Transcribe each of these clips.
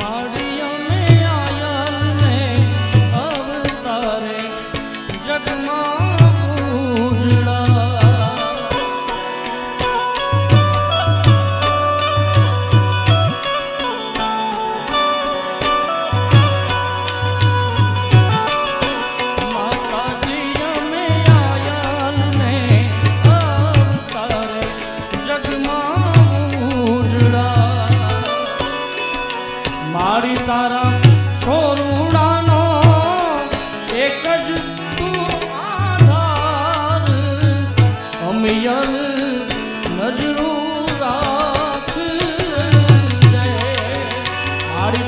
மாடு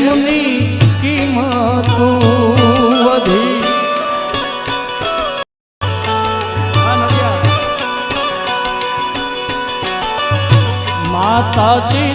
પ્રેમની કિંમત વધી માતાજી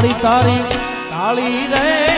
મારી તારી તાળી રે.